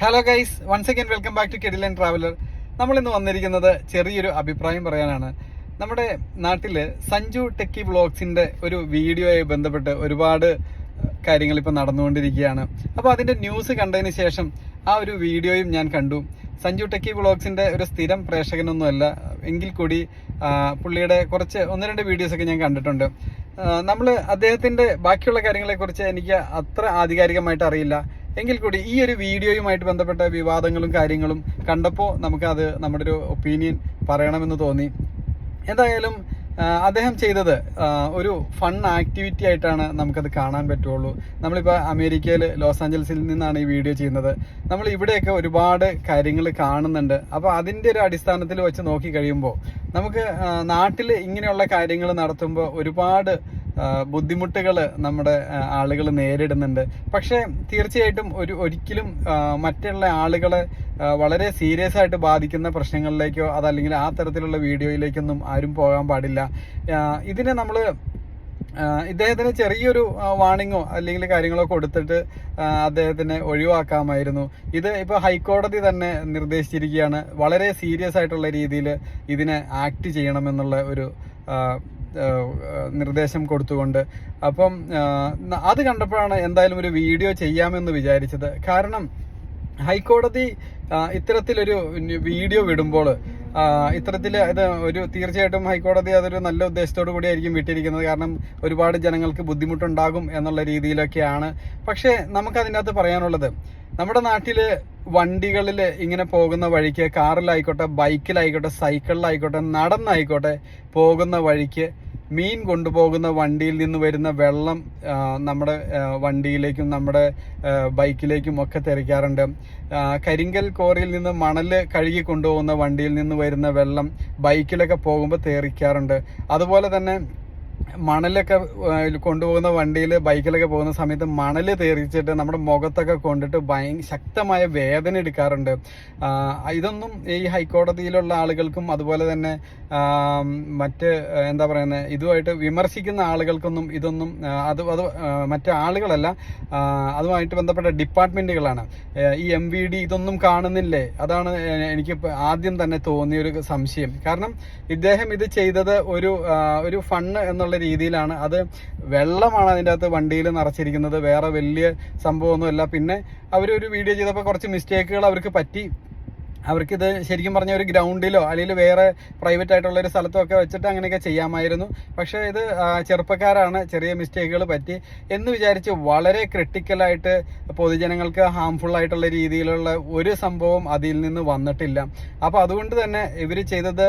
Hello guys once again welcome back to Kedilan traveller നമ്മൾ ഇന്ന് വന്നിരിക്കുന്നത് ചെറിയൊരു അഭിപ്രായം പറയാനാണ്. നമ്മുടെ നാട്ടിൽ സഞ്ജു ടെക്കി വ്ളോഗ്സിന്റെ ഒരു വീഡിയോയെ ബന്ധപ്പെട്ട് ഒരുപാട് കാര്യങ്ങൾ ഇപ്പം നടന്നുകൊണ്ടിരിക്കുകയാണ്. അപ്പോൾ അതിന്റെ ന്യൂസ് കണ്ടതിന് ശേഷം ആ ഒരു വീഡിയോയും ഞാൻ കണ്ടു. സഞ്ജു ടെക്കി വ്ളോഗ്സിന്റെ ഒരു സ്ഥിരം പ്രേക്ഷകനൊന്നുമല്ല. എങ്കിൽ കൂടി പുള്ളിയുടെ കുറച്ച് ഒന്ന് രണ്ട് വീഡിയോസൊക്കെ ഞാൻ കണ്ടിട്ടുണ്ട്. നമ്മൾ അദ്ദേഹത്തിന്റെ ബാക്കിയുള്ള കാര്യങ്ങളെക്കുറിച്ച് എനിക്ക് അത്ര ആധികാരികമായിട്ട് അറിയില്ല. എങ്കിൽ കൂടി ഈ ഒരു വീഡിയോയുമായിട്ട് ബന്ധപ്പെട്ട വിവാദങ്ങളും കാര്യങ്ങളും കണ്ടപ്പോൾ നമുക്കത് നമ്മുടെ ഒരു ഒപ്പീനിയൻ പറയണമെന്ന് തോന്നി. എന്തായാലും അദ്ദേഹം ചെയ്തത് ഒരു ഫൺ ആക്ടിവിറ്റി ആയിട്ടാണ് നമുക്കത് കാണാൻ പറ്റുള്ളൂ. നമ്മളിപ്പോൾ അമേരിക്കയിൽ ലോസ് ആഞ്ചൽസിൽ നിന്നാണ് ഈ വീഡിയോ ചെയ്യുന്നത്. നമ്മൾ ഇവിടെയൊക്കെ ഒരുപാട് കാര്യങ്ങൾ കാണുന്നുണ്ട്. അപ്പോൾ അതിന്റെ ഒരു അടിസ്ഥാനത്തിൽ വെച്ച് നോക്കി കഴിയുമ്പോൾ നമുക്ക് നാട്ടിൽ ഇങ്ങനെയുള്ള കാര്യങ്ങൾ നടത്തുമ്പോൾ ഒരുപാട് ബുദ്ധിമുട്ടുകൾ നമ്മുടെ ആളുകൾ നേരിടുന്നുണ്ട്. പക്ഷേ തീർച്ചയായിട്ടും ഒരു ഒരിക്കലും മറ്റുള്ള ആളുകളെ വളരെ സീരിയസ് ആയിട്ട് ബാധിക്കുന്ന പ്രശ്നങ്ങളിലേക്കോ അതല്ലെങ്കിൽ ആ തരത്തിലുള്ള വീഡിയോയിലേക്കൊന്നും ആരും പോകാൻ പാടില്ല. ഇതിനെ നമ്മൾ ഇദ്ദേഹത്തിന് ചെറിയൊരു വാണിങ്ങോ അല്ലെങ്കിൽ കാര്യങ്ങളോ കൊടുത്തിട്ട് അദ്ദേഹത്തിനെ ഒഴിവാക്കാമായിരുന്നു. ഇത് ഇപ്പോൾ ഹൈക്കോടതി തന്നെ നിർദ്ദേശിച്ചിരിക്കുകയാണ്. വളരെ സീരിയസ് ആയിട്ടുള്ള രീതിയിൽ ഇതിനെ ആക്ട് ചെയ്യണമെന്നുള്ള ഒരു നിർദ്ദേശം കൊടുത്തുകൊണ്ട്. അപ്പം അത് കണ്ടപ്പോഴാണ് എന്തായാലും ഒരു വീഡിയോ ചെയ്യാമെന്ന് വിചാരിച്ചത്. കാരണം ഹൈക്കോടതി ഇത്തരത്തിലൊരു വീഡിയോ വിടുമ്പോൾ ഇത്തരത്തിൽ ഇത് ഒരു തീർച്ചയായിട്ടും ഹൈക്കോടതി അതൊരു നല്ല ഉദ്ദേശത്തോടു കൂടിയായിരിക്കും വിട്ടിരിക്കുന്നത്. കാരണം ഒരുപാട് ജനങ്ങൾക്ക് ബുദ്ധിമുട്ടുണ്ടാകും എന്നുള്ള രീതിയിലൊക്കെയാണ്. പക്ഷേ നമുക്ക് അതിന്റെ അകത്ത് പറയാനുള്ളത് നമ്മുടെ നാട്ടിൽ വണ്ടികളിൽ ഇങ്ങനെ പോകുന്ന വഴിക്ക് കാറിലായിക്കോട്ടെ ബൈക്കിലായിക്കോട്ടെ സൈക്കിളിലായിക്കോട്ടെ നടന്നായിക്കോട്ടെ പോകുന്ന വഴിക്ക് മീൻ കൊണ്ടുപോകുന്ന വണ്ടിയിൽ നിന്ന് വരുന്ന വെള്ളം നമ്മുടെ വണ്ടിയിലേക്കും നമ്മുടെ ബൈക്കിലേക്കും ഒക്കെ തെറിക്കാറുണ്ട്. കരിങ്കൽ കോറിയിൽ നിന്ന് മണൽ കഴുകി കൊണ്ടുപോകുന്ന വണ്ടിയിൽ നിന്ന് വരുന്ന വെള്ളം ബൈക്കിലൊക്കെ പോകുമ്പോൾ തെറിക്കാറുണ്ട്. അതുപോലെ തന്നെ മണലൊക്കെ കൊണ്ടുപോകുന്ന വണ്ടിയിൽ ബൈക്കിലൊക്കെ പോകുന്ന സമയത്ത് മണൽ തെറിച്ചിട്ട് നമ്മുടെ മുഖത്തൊക്കെ കൊണ്ടിട്ട് ഭയ ശക്തമായ വേദന എടുക്കാറുണ്ട്. ഇതൊന്നും ഈ ഹൈക്കോടതിയിലുള്ള ആളുകൾക്കും അതുപോലെ തന്നെ മറ്റ് എന്താ പറയുന്നത് ഇതുമായിട്ട് വിമർശിക്കുന്ന ആളുകൾക്കൊന്നും ഇതൊന്നും അത് അത് മറ്റ് ആളുകളല്ല അതുമായിട്ട് ബന്ധപ്പെട്ട ഡിപ്പാർട്ട്മെന്റുകളാണ് ഈ എം വി ഡി ഇതൊന്നും കാണുന്നില്ലേ? അതാണ് എനിക്ക് ആദ്യം തന്നെ തോന്നിയൊരു സംശയം. കാരണം ഇദ്ദേഹം ഇത് ചെയ്തത് ഒരു ഒരു ഫണ്ണ് എന്നുള്ള രീതിയിലാണ്. അത് വെള്ളമാണ് അതിന്റെ അകത്ത് വണ്ടിയിൽ നിറച്ചിരിക്കുന്നത്. വേറെ വലിയ സംഭവമൊന്നുമല്ല. പിന്നെ അവരൊരു വീഡിയോ ചെയ്തപ്പോൾ കുറച്ച് മിസ്റ്റേക്കുകൾ അവർക്ക് പറ്റി. അവർക്കിത് ശരിക്കും പറഞ്ഞ ഒരു ഗ്രൗണ്ടിലോ അല്ലെങ്കിൽ വേറെ പ്രൈവറ്റ് ആയിട്ടുള്ള ഒരു സ്ഥലത്തോ ഒക്കെ വെച്ചിട്ട് അങ്ങനെയൊക്കെ ചെയ്യാമായിരുന്നു. പക്ഷേ ഇത് ചെറുപ്പക്കാരാണ് ചെറിയ മിസ്റ്റേക്കുകൾ പറ്റി എന്ന് വിചാരിച്ച് വളരെ ക്രിട്ടിക്കലായിട്ട് പൊതുജനങ്ങൾക്ക് ഹാംഫുൾ ആയിട്ടുള്ള രീതിയിലുള്ള ഒരു സംഭവം അതിൽ നിന്ന് വന്നിട്ടില്ല. അപ്പോൾ അതുകൊണ്ട് തന്നെ ഇവർ ചെയ്തത്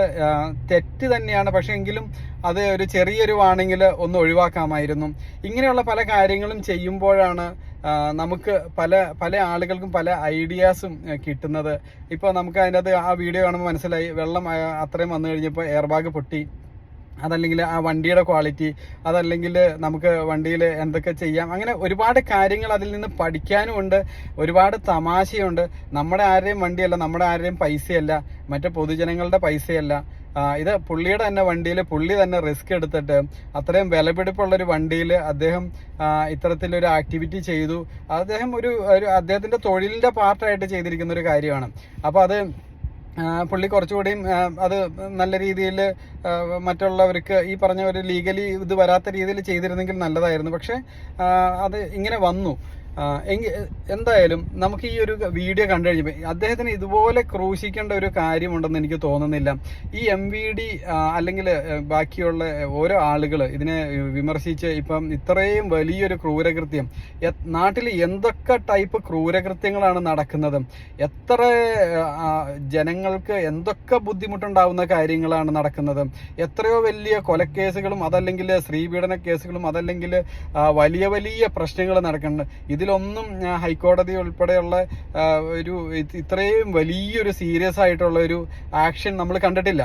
തെറ്റ് തന്നെയാണ്. പക്ഷേ എങ്കിലും അത് ഒരു ചെറിയൊരു വാണെങ്കിൽ ഒന്ന് ഒഴിവാക്കാമായിരുന്നു. ഇങ്ങനെയുള്ള പല കാര്യങ്ങളും ചെയ്യുമ്പോഴാണ് നമുക്ക് പല പല ആളുകൾക്കും പല ഐഡിയാസും കിട്ടുന്നത്. ഇപ്പോൾ നമുക്ക് അതിന്റെ ആ വീഡിയോ കാണുമ്പോൾ മനസ്സിലായി വെള്ളം അത്രയും വന്നു കഴിഞ്ഞപ്പോൾ എയർ ബാഗ് പൊട്ടി. അതല്ലെങ്കിൽ ആ വണ്ടിയുടെ ക്വാളിറ്റി അതല്ലെങ്കിൽ നമുക്ക് വണ്ടിയിൽ എന്തൊക്കെ ചെയ്യാം. അങ്ങനെ ഒരുപാട് കാര്യങ്ങൾ അതിൽ നിന്ന് പഠിക്കാനുമുണ്ട് ഒരുപാട് തമാശയുണ്ട്. നമ്മുടെ ആരുടെയും വണ്ടിയല്ല നമ്മുടെ ആരുടെയും പൈസയല്ല. മറ്റു പൊതുജനങ്ങളുടെ പൈസയല്ല. ഇത് പുള്ളിയുടെ തന്നെ വണ്ടിയിൽ പുള്ളി തന്നെ റിസ്ക് എടുത്തിട്ട് അത്രയും വിലപിടിപ്പുള്ള ഒരു വണ്ടിയിൽ അദ്ദേഹം ഇത്തരത്തിലൊരു ആക്ടിവിറ്റി ചെയ്തു. അദ്ദേഹം ഒരു ഒരു അദ്ദേഹത്തിന്റെ തൊഴിലിന്റെ പാർട്ടായിട്ട് ചെയ്തിരിക്കുന്ന ഒരു കാര്യമാണ്. അപ്പോൾ അത് പുള്ളി കുറച്ചുകൂടിയും അത് നല്ല രീതിയിൽ മറ്റുള്ളവർക്ക് ഈ പറഞ്ഞ ഒരു ലീഗലി ഇത് വരാത്ത രീതിയിൽ ചെയ്തിരുന്നെങ്കിൽ നല്ലതായിരുന്നു. പക്ഷേ അത് ഇങ്ങനെ വന്നു. ആ, എങ്കി എന്തായാലും നമുക്ക് ഈ ഒരു വീഡിയോ കണ്ടു കഴിഞ്ഞപ്പോൾ അദ്ദേഹത്തിന് ഇതുപോലെ ക്രൂശിക്കേണ്ട ഒരു കാര്യമുണ്ടെന്ന് എനിക്ക് തോന്നുന്നില്ല. ഈ എം വി ഡി അല്ലെങ്കിൽ ബാക്കിയുള്ള ഓരോ ആളുകൾ ഇതിനെ വിമർശിച്ച് ഇപ്പം ഇത്രയും വലിയൊരു ക്രൂരകൃത്യം. നാട്ടിൽ എന്തൊക്കെ ടൈപ്പ് ക്രൂരകൃത്യങ്ങളാണ് നടക്കുന്നത്? എത്ര ജനങ്ങൾക്ക് എന്തൊക്കെ ബുദ്ധിമുട്ടുണ്ടാവുന്ന കാര്യങ്ങളാണ് നടക്കുന്നത്? എത്രയോ വലിയ കൊലക്കേസുകളും അതല്ലെങ്കിൽ സ്ത്രീപീഡന കേസുകളും അതല്ലെങ്കിൽ വലിയ വലിയ പ്രശ്നങ്ങൾ നടക്കുന്നുണ്ട്. ഇതിലൊന്നും ഹൈക്കോടതി ഉൾപ്പെടെയുള്ള ഒരു ഇത്രയും വലിയൊരു സീരിയസ് ആയിട്ടുള്ള ഒരു ആക്ഷൻ നമ്മൾ കണ്ടിട്ടില്ല.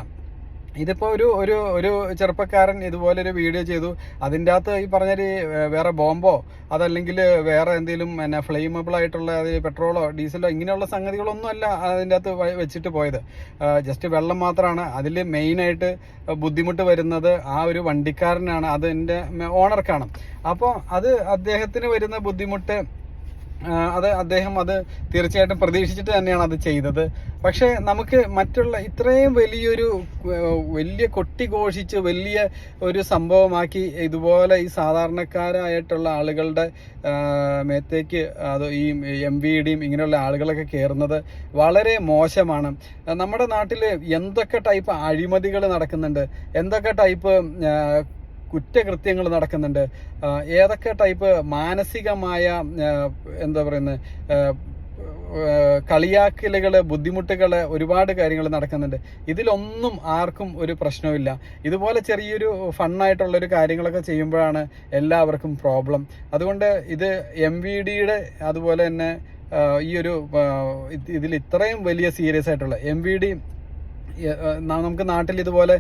ഇതിപ്പോ ഒരു ഒരു ഒരു ചെറുപ്പക്കാരൻ ഇതുപോലെ ഒരു വീഡിയോ ചെയ്തു. അതിന്റെ അകത്ത് ഈ പറഞ്ഞൊരു വേറെ ബോംബോ അതല്ലെങ്കിൽ വേറെ എന്തെങ്കിലും പിന്നെ ഫ്ലെയിമബിൾ ആയിട്ടുള്ള പെട്രോളോ ഡീസലോ ഇങ്ങനെയുള്ള സംഗതികളൊന്നും അല്ല അതിന്റെ അകത്ത് വെച്ചിട്ട് പോയത്. ജസ്റ്റ് വെള്ളം മാത്രമാണ് അതിൽ മെയിനായിട്ട് ബുദ്ധിമുട്ട് വരുന്നത് ആ ഒരു വണ്ടിക്കാരനാണ്. അതിന്റെ ഓണർക്കാണ് അപ്പോൾ അത് അദ്ദേഹത്തിന് വരുന്ന ബുദ്ധിമുട്ട് അത് അദ്ദേഹം അത് തീർച്ചയായിട്ടും പ്രതീക്ഷിച്ചിട്ട് തന്നെയാണ് അത് ചെയ്തത്. പക്ഷേ നമുക്ക് മറ്റുള്ള ഇത്രയും വലിയൊരു വലിയ കൊട്ടി ഘോഷിച്ച് വലിയ ഒരു സംഭവമാക്കി ഇതുപോലെ ഈ സാധാരണക്കാരായിട്ടുള്ള ആളുകളുടെ മേത്തേക്ക് അത് ഈ എം വി ഡിയും ഇങ്ങനെയുള്ള ആളുകളൊക്കെ കയറുന്നത് വളരെ മോശമാണ്. നമ്മുടെ നാട്ടിൽ എന്തൊക്കെ ടൈപ്പ് അഴിമതികൾ നടക്കുന്നുണ്ട്? എന്തൊക്കെ ടൈപ്പ് കുറ്റകൃത്യങ്ങൾ നടക്കുന്നുണ്ട്. ഏതൊക്കെ ടൈപ്പ് മാനസികമായ എന്താ പറയുന്നത് കളിയാക്കലുകൾ ബുദ്ധിമുട്ടുകൾ ഒരുപാട് കാര്യങ്ങൾ നടക്കുന്നുണ്ട്. ഇതിലൊന്നും ആർക്കും ഒരു പ്രശ്നമില്ല ഇതുപോലെ ചെറിയൊരു ഫണ്ണായിട്ടുള്ളൊരു കാര്യങ്ങളൊക്കെ ചെയ്യുമ്പോഴാണ് എല്ലാവർക്കും പ്രോബ്ലം. അതുകൊണ്ട് ഇത് എം വി ഡിയുടെ അതുപോലെ തന്നെ ഈ ഒരു ഇതിൽ ഇത്രയും വലിയ സീരിയസ് ആയിട്ടുള്ള എം വി ഡി നമുക്ക് നാട്ടിൽ ഇതുപോലെ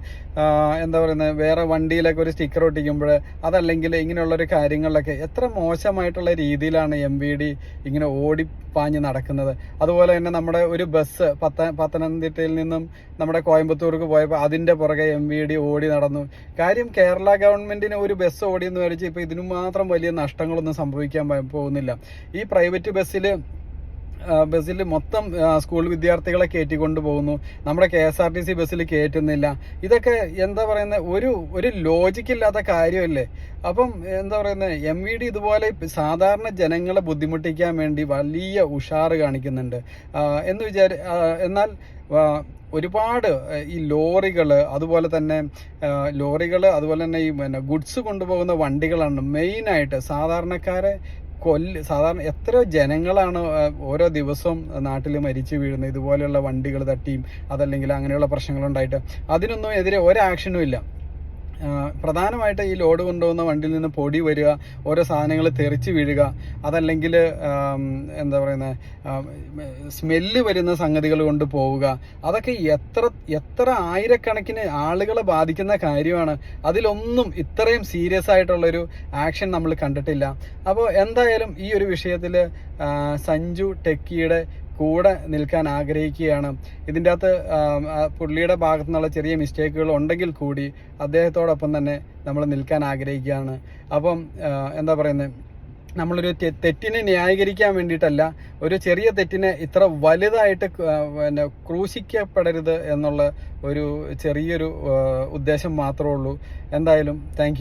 എന്താ പറയുന്നത് വേറെ വണ്ടിയിലൊക്കെ ഒരു സ്റ്റിക്കർ ഒട്ടിക്കുമ്പോൾ അതല്ലെങ്കിൽ ഇങ്ങനെയുള്ളൊരു കാര്യങ്ങളിലൊക്കെ എത്ര മോശമായിട്ടുള്ള രീതിയിലാണ് എം വി ഡി ഇങ്ങനെ ഓടിപ്പാഞ്ഞ് നടക്കുന്നത്. അതുപോലെ തന്നെ നമ്മുടെ ഒരു ബസ് പത്ത പത്തനംതിട്ടയിൽ നിന്നും നമ്മുടെ കോയമ്പത്തൂർക്ക് പോയപ്പോൾ അതിന്റെ പുറകെ എം വി ഡി ഓടി നടന്നു. കാര്യം കേരള ഗവൺമെന്റിന് ഒരു ബസ് ഓടിയെന്ന് വിചാരിച്ച് ഇപ്പോൾ ഇതിനു മാത്രം വലിയ നഷ്ടങ്ങളൊന്നും സംഭവിക്കാൻ പോകുന്നില്ല. ഈ പ്രൈവറ്റ് ബസ്സിൽ ബസ്സിൽ മൊത്തം സ്കൂൾ വിദ്യാർത്ഥികളെ കയറ്റിക്കൊണ്ട് പോകുന്നു. നമ്മുടെ K S R T C ബസ്സിൽ കയറ്റുന്നില്ല ഇതൊക്കെ എന്താ പറയുന്നത് ഒരു ഒരു ലോജിക്കില്ലാത്ത കാര്യമല്ലേ? അപ്പം എന്താ പറയുന്നത് എം വി ഡി ഇതുപോലെ സാധാരണ ജനങ്ങളെ ബുദ്ധിമുട്ടിക്കാൻ വേണ്ടി വലിയ ഉഷാറ് കാണിക്കുന്നുണ്ട്. എന്ന് വിചാരി എന്നാൽ ഒരുപാട് ഈ ലോറികൾ അതുപോലെ തന്നെ ലോറികൾ അതുപോലെ തന്നെ ഈ പിന്നെ ഗുഡ്സ് കൊണ്ടുപോകുന്ന വണ്ടികളാണ് മെയിനായിട്ട് സാധാരണക്കാരെ കൊല്ല് സാധാരണ എത്ര ജനങ്ങളാണ് ഓരോ ദിവസവും നാട്ടിൽ മരിച്ചു വീഴുന്നത് ഇതുപോലെയുള്ള വണ്ടികൾ തട്ടിയും അതല്ലെങ്കിൽ അങ്ങനെയുള്ള പ്രശ്നങ്ങളുണ്ടായിട്ട്. അതിനൊന്നും എതിരെ ഒരു ആക്ഷനും ഇല്ല. പ്രധാനമായിട്ട് ഈ ലോഡ് കൊണ്ടുപോകുന്ന വണ്ടിയിൽ നിന്ന് പൊടി വരിക ഓരോ സാധനങ്ങൾ തെറിച്ച് വീഴുക അതല്ലെങ്കിൽ എന്താ പറയുന്നത് സ്മെല്ല് വരുന്ന സംഗതികൾ കൊണ്ട് പോവുക. അതൊക്കെ എത്ര എത്ര ആയിരക്കണക്കിന് ആളുകളെ ബാധിക്കുന്ന കാര്യമാണ്. അതിലൊന്നും ഇത്രയും സീരിയസ് ആയിട്ടുള്ളൊരു ആക്ഷൻ നമ്മൾ കണ്ടിട്ടില്ല. അപ്പോൾ എന്തായാലും ഈ ഒരു വിഷയത്തിൽ സഞ്ജു ടെക്കിയുടെ കൂടെ നിൽക്കാൻ ആഗ്രഹിക്കുകയാണ്. ഇതിന്റെ അകത്ത് പുള്ളിയുടെ ഭാഗത്തു നിന്നുള്ള ചെറിയ മിസ്റ്റേക്കുകൾ ഉണ്ടെങ്കിൽ കൂടി അദ്ദേഹത്തോടൊപ്പം തന്നെ നമ്മൾ നിൽക്കാൻ ആഗ്രഹിക്കുകയാണ്. അപ്പം എന്താ പറയുന്നത് നമ്മളൊരു തെറ്റിനെ ന്യായീകരിക്കാൻ വേണ്ടിയിട്ടല്ല ഒരു ചെറിയ തെറ്റിനെ ഇത്ര വലുതായിട്ട് പിന്നെ ക്രൂശിക്കപ്പെടരുത് എന്നുള്ള ഒരു ചെറിയൊരു ഉദ്ദേശം മാത്രമേ ഉള്ളൂ. എന്തായാലും താങ്ക്